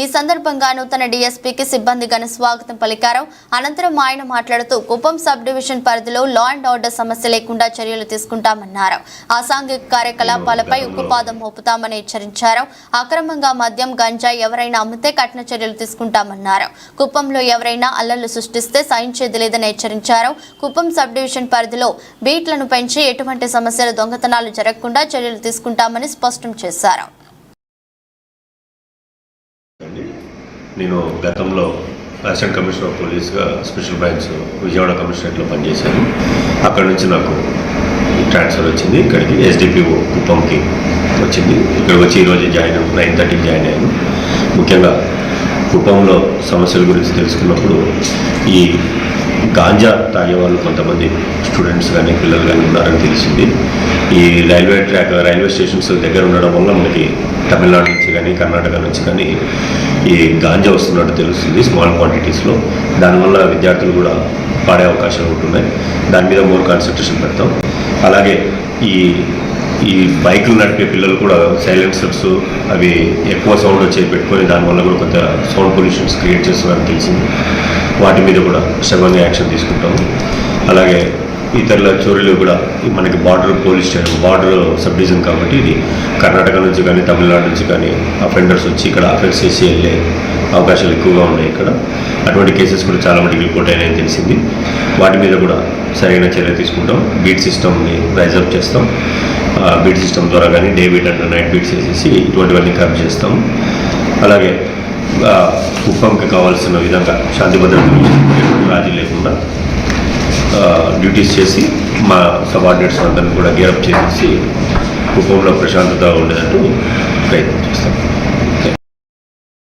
ఈ సందర్భంగా నూతన డీఎస్పీకి సిబ్బంది ఘన స్వాగతం పలికారు. అనంతరం ఆయన మాట్లాడుతూ కుప్పం సబ్ డివిజన్ పరిధిలో లా అండ్ ఆర్డర్ సమస్య లేకుండా చర్యలు తీసుకుంటామన్నారు. అసాంఘిక కార్యకలాపాలపై ఉక్కుపాదం మోపుతామని హెచ్చరించారు. అక్రమంగా మద్యం గంజాయి ఎవరైనా అమ్మితే కఠిన చర్యలు తీసుకుంటామన్నారు. కుప్పంలో ఎవరైనా అల్లర్లు సృష్టిస్తే సహించేది లేదని హెచ్చరించారు. కుప్పం సబ్ డివిజన్ పరిధిలో బీట్లను పెంచి ఎటువంటి సమస్యలు దొంగతనాలు జరగకుండా చర్యలు తీసుకుంటామని స్పష్టం చేశారు. అండి. నేను గతంలో అసిస్టెంట్ కమిషనర్ ఆఫ్ పోలీస్గా స్పెషల్ బ్రాంచ్ విజయవాడ కమిషనరేట్లో పనిచేశాను. అక్కడ నుంచి నాకు ట్రాన్స్ఫర్ వచ్చింది. ఇక్కడికి ఎస్డిపిఓ కుప్పంకి వచ్చింది. ఇక్కడ వచ్చి ఈరోజు జాయిన్ నైన్ థర్టీకి జాయిన్ అయ్యాను. ముఖ్యంగా కుప్పంలో సమస్యల గురించి తెలుసుకున్నప్పుడు ఈ గాంజా తాగే వాళ్ళు కొంతమంది స్టూడెంట్స్ కానీ పిల్లలు కానీ ఉన్నారని తెలిసింది. ఈ రైల్వే ట్రాక్ రైల్వే స్టేషన్స్ దగ్గర ఉండడం వల్ల మనకి తమిళనాడు నుంచి కానీ కర్ణాటక నుంచి కానీ ఈ గాంజా వస్తున్నట్టు తెలుస్తుంది స్మాల్ క్వాంటిటీస్లో. దానివల్ల విద్యార్థులు కూడా పాడే అవకాశాలు ఉంటున్నాయి. దాని మీద మోర్ కాన్సన్ట్రేషన్ పెడతాం. అలాగే ఈ ఈ బైకులు నడిపే పిల్లలు కూడా సైలెన్సర్స్ అవి ఎక్కువ సౌండ్ వచ్చే పెట్టుకొని దానివల్ల కూడా కొంత సౌండ్ పొల్యూషన్స్ క్రియేట్ చేస్తున్నారని తెలిసింది. వాటి మీద కూడా శ్రమంగా యాక్షన్ తీసుకుంటాము. అలాగే ఇతరుల చోరీలు కూడా మనకి border police station border sub division కాబట్టి ఇది కర్ణాటక నుంచి కానీ తమిళనాడు నుంచి కానీ అఫెండర్స్ వచ్చి ఇక్కడ అఫెన్స్ చేసి వెళ్ళే అవకాశాలు ఎక్కువగా ఉన్నాయి ఇక్కడ. అటువంటి కేసెస్ కూడా చాలా మటుకు రిపోర్ట్ అయినాయని తెలిసింది. వాటి మీద కూడా సరైన చర్య తీసుకుంటాం. బీట్ సిస్టమ్ని రైజప్ చేస్తాం. బీట్ సిస్టమ్ ద్వారా కానీ డే బీట్ అంటే నైట్ బీట్స్ వేసేసి ఇటువంటివన్నీ కరెక్ట్ చేస్తాం. అలాగే కుప్పంకి కావాల్సిన విధంగా శాంతి భద్రతలు రాజీ లేకుండా డ్యూటీస్ చేసి మా సబార్డినేట్స్ అందరిని కూడా గేరప్ చేసేసి కుప్పంలో ప్రశాంతత ఉండేటట్టు ప్రయత్నం చేస్తాం.